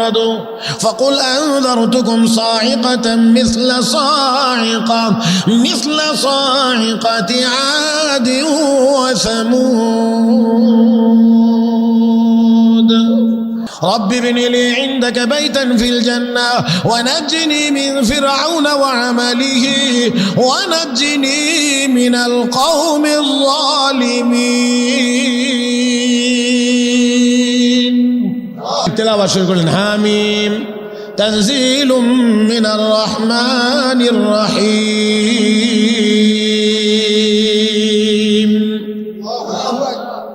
أعرضوا فقل أنذرتكم صاعقة مثل صاعقة مثل صاعقة عاد وثمود. رب ابن لي عندك بيتا في الجنة ونجني من فرعون وعمله ونجني من القوم الظالمين. تلاوة شو يقولون حاميم تنزيل من الرحمن الرحيم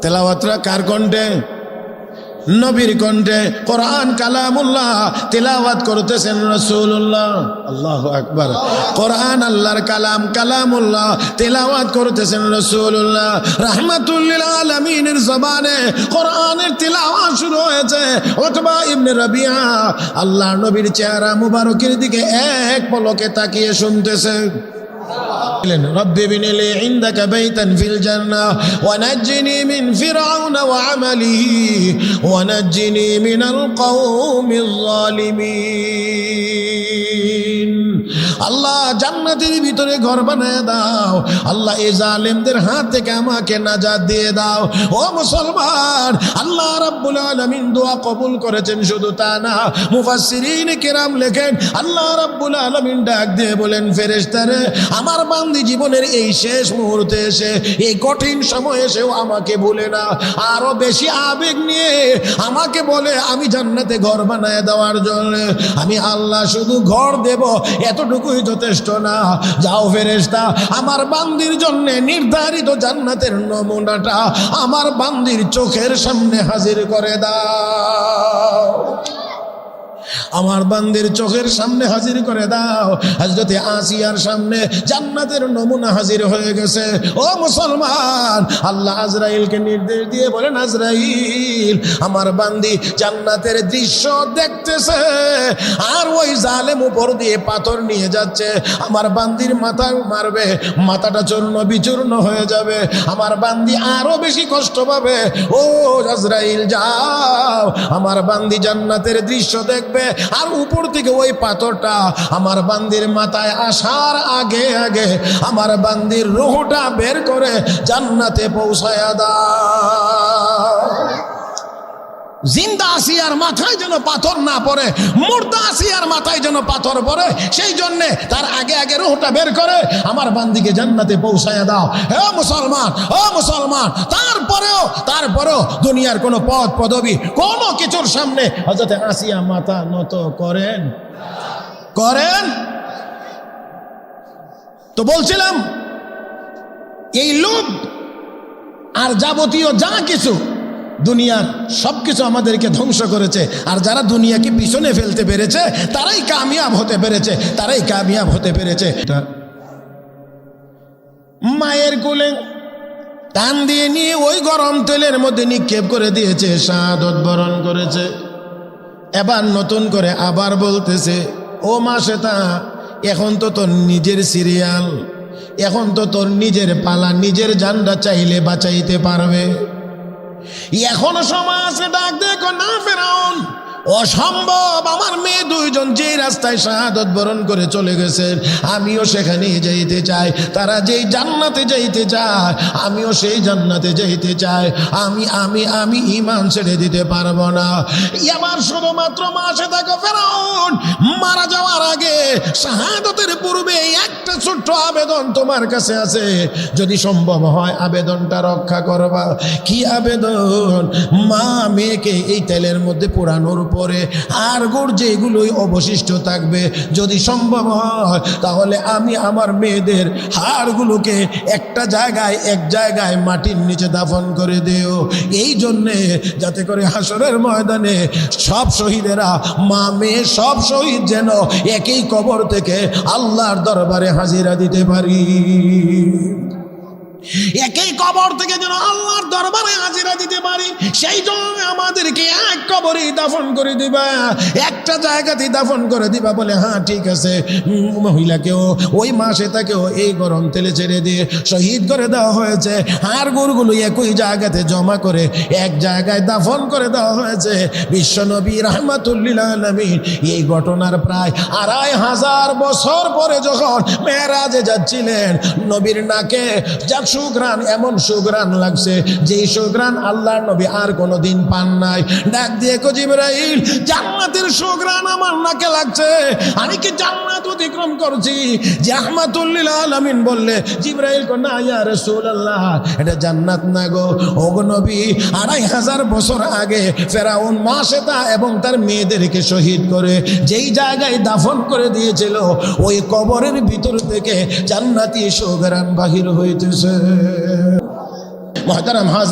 তেলাওয়াতরা কার কণ্ঠে নবীর কণ্ঠে কোরআন কালামুল্লাহ তিলাওয়াত করতেছেন রসুল্লাহ আল্লাহ আকবার। কোরআন আল্লাহর কালাম কালামুল্লাহ তিলাওয়াত করতেছেন রসুল্লাহ রাহমাতুল্লিল আলমিনের জবানে কোরআনের তিলাওয়াত শুরু হয়েছে। অথবা ইবনে রবিয়া আল্লাহ নবীর চেহারা মুবারকের দিকে এক পলকে তাকিয়ে শুনতেছে। رب ابن لي عندك بيتا في الجنة ونجني من فرعون وعمله ونجني من القوم الظالمين. জান্নাতের ভিতরে ঘর বানায় দাও। আল্লাহ এই জালেমদের হাত থেকে আমাকে নাজাত দিয়ে দাও। ও মুসলমান, আল্লাহ রাব্বুল আলামিন দোয়া কবুল করেছেন, শুধু তা না, মুফাসসিরিন কিরাম লেখেন, আল্লাহ রাব্বুল আলামিন ডাক দিয়ে বলেন ফেরেশতারে আমার বান্দি জীবনের এই শেষ মুহূর্তে এসে, এই কঠিন সময় এসেও আমাকে ভুলে না। আরও বেশি আবেগ নিয়ে আমাকে বলে, আমি জান্নাতে ঘর বানায় দেওয়ার জন্য, আমি আল্লাহ শুধু ঘর দেব, এতটুকুই যথেষ্ট না, যাও ফেরেস্তা আমার বান্দির জন্য নির্ধারিত জান্নাতের নমুনাটা আমার বান্দির চোখের সামনে হাজির করে দাও। আমার বান্দির চোখের সামনে হাজির করে দাও। হজরতে আসিয়ার সামনে জান্নাতের নমুনা হাজির হয়ে গেছে। ও মুসলমান, আল্লাহ আজরাইলকে নির্দেশ দিয়ে বলেন, আজরাইল, আমার বান্দি জান্নাতের দৃশ্য দেখতেছে। আর ওই জালেম উপর দিয়ে পাথর নিয়ে যাচ্ছে। আমার বান্দির মাথা মারবে, মাথাটা চূর্ণ বিচূর্ণ হয়ে যাবে। আমার বান্দি আরও বেশি কষ্ট পাবে। ও আজরাইল, যাও। আমার বান্দি জান্নাতের দৃশ্য দেখবে। আর উপর থেকে ওই পাথরটা আমার বান্দির মাথায় আসার আগে আগে আমার বান্দির রুহটা বের করে জান্নাতে পৌঁছায়া দাও। জিন্দা আসিয়ার মাথায় যেন পাথর না পড়ে, মুর্দা আসিয়ার মাথায় যেন পাথর পড়ে, সেই জন্যে তার আগে আগে রুহটা বের করে আমার বান্দিকে জান্নাতে পৌঁছায় দাও। হে মুসলমান, ও মুসলমান, তারপরেও তারপরেও দুনিয়ার কোনো পদ পদবি, কোনো কিছুর সামনে হজরত আসিয়া মাথা নত করেন। করেন? তো বলছিলাম, এই লোভ আর যাবতীয় যা কিছু দুনিয়ার সব কিছু আমাদেরকে ধ্বংস করেছে। আর যারা দুনিয়াকে পিছনে ফেলতে পেরেছে, তারাই কামিয়াব হতে পেরেছে, তারাই কামিয়াব হতে পেরেছে। মায়ের কোলে টান দিয়ে নিয়ে ওই গরম তেলের মধ্যে নিক্ষেপ করে দিয়েছে শাহাদত বরণ করেছে। এবার নতুন করে আবার বলতেছে, ও মা সেটা এখন তো তোর নিজের সিরিয়াল, এখন তো তোর নিজের পালা, নিজের জানটা চাইলে বাঁচাইতে পারবে। এখনও সমাজ ডাক দেখো না ফেরাউন অসম্ভব আমার দুইজন যে রাস্তায় শাহাদত বরণ করে চলে গেছেন আমিও সেখানে যাইতে চাই। তারা যেই জান্নাতে যাইতে চায়, আমিও সেই জান্নাতে যাইতে চাই। আমি আমি আমি ইমান ছেড়ে দিতে পারব না। এবার শুধুমাত্র মাসে থাকো ফেরাউন মারা যাওয়ার আগে শাহাদতের পূর্বে একটা ছোট্ট আবেদন তোমার কাছে আছে। যদি সম্ভব হয় আবেদনটা রক্ষা করবা। কি আবেদন? মা মেয়েকে এই তেলের মধ্যে পোড়ানোর পরে আর গোড় যেগুলোই অবশিষ্ট থাকবে। যদি সম্ভব হয়, তাহলে আমি আমার মেয়েদের হাড়গুলোকে একটা জায়গায়, এক জায়গায় মাটির নিচে দাফন করে দিও। এই জন্যে যাতে করে হাসরের ময়দানে সব শহীদেরা, মা, মেয়ে, সব শহীদ যেন একই কবর থেকে আল্লাহর দরবারে হাজিরা দিতে পারি। একই কবর থেকে যেন আল্লাহর দরবারে হাজিরা দিতে পারি, সেই জন্য আমাদেরকে এক কবরেই দাফন করে দিবা, একটা জায়গাতেই দাফন করে দিবা বলে হ্যাঁ ঠিক আছে মহিলাকেও ওই মাসে তাকেও এই গরম তেলে ছেড়ে দিয়ে শহীদ করে দেওয়া হয়েছে, আর গরুগুলো একই জায়গাতে জমা করে এক জায়গায় দাফন করে দেওয়া হয়েছে। বিশ্বনবী রহমাতুল্লিল আলমিন এই ঘটনার প্রায় আড়াই হাজার বছর পরে যখন মেয়েরাজে যাচ্ছিলেন, নবীর নাকে যা সুগ্রান এমন সুগ্রান লাগছে যেই সুগ্রান আল্লাহর নবী আর কোনো দিন পান নাই। ডাক দিয়ে কো জিবরাইল, জান্নাতের সুগ্রান আমার নাকে লাগছে। আমি কি জান্নাত অতিক্রম করছি? যে আহমাতুল্লিল আলামিন বললে, জিবরাইল কো, না ইয়া রাসূলুল্লাহ, এটা জান্নাত না গো। ওগো নবী, আড়াই হাজার বছর আগে ফেরাউন মাসেতা এবং তার মেয়েদেরকে শহীদ করে, যেই জায়গায় দাফন করে দিয়েছিল, ওই কবরের ভিতর থেকে জান্নাতি সুগ্রান বাহির হইতেছে। محترم هذا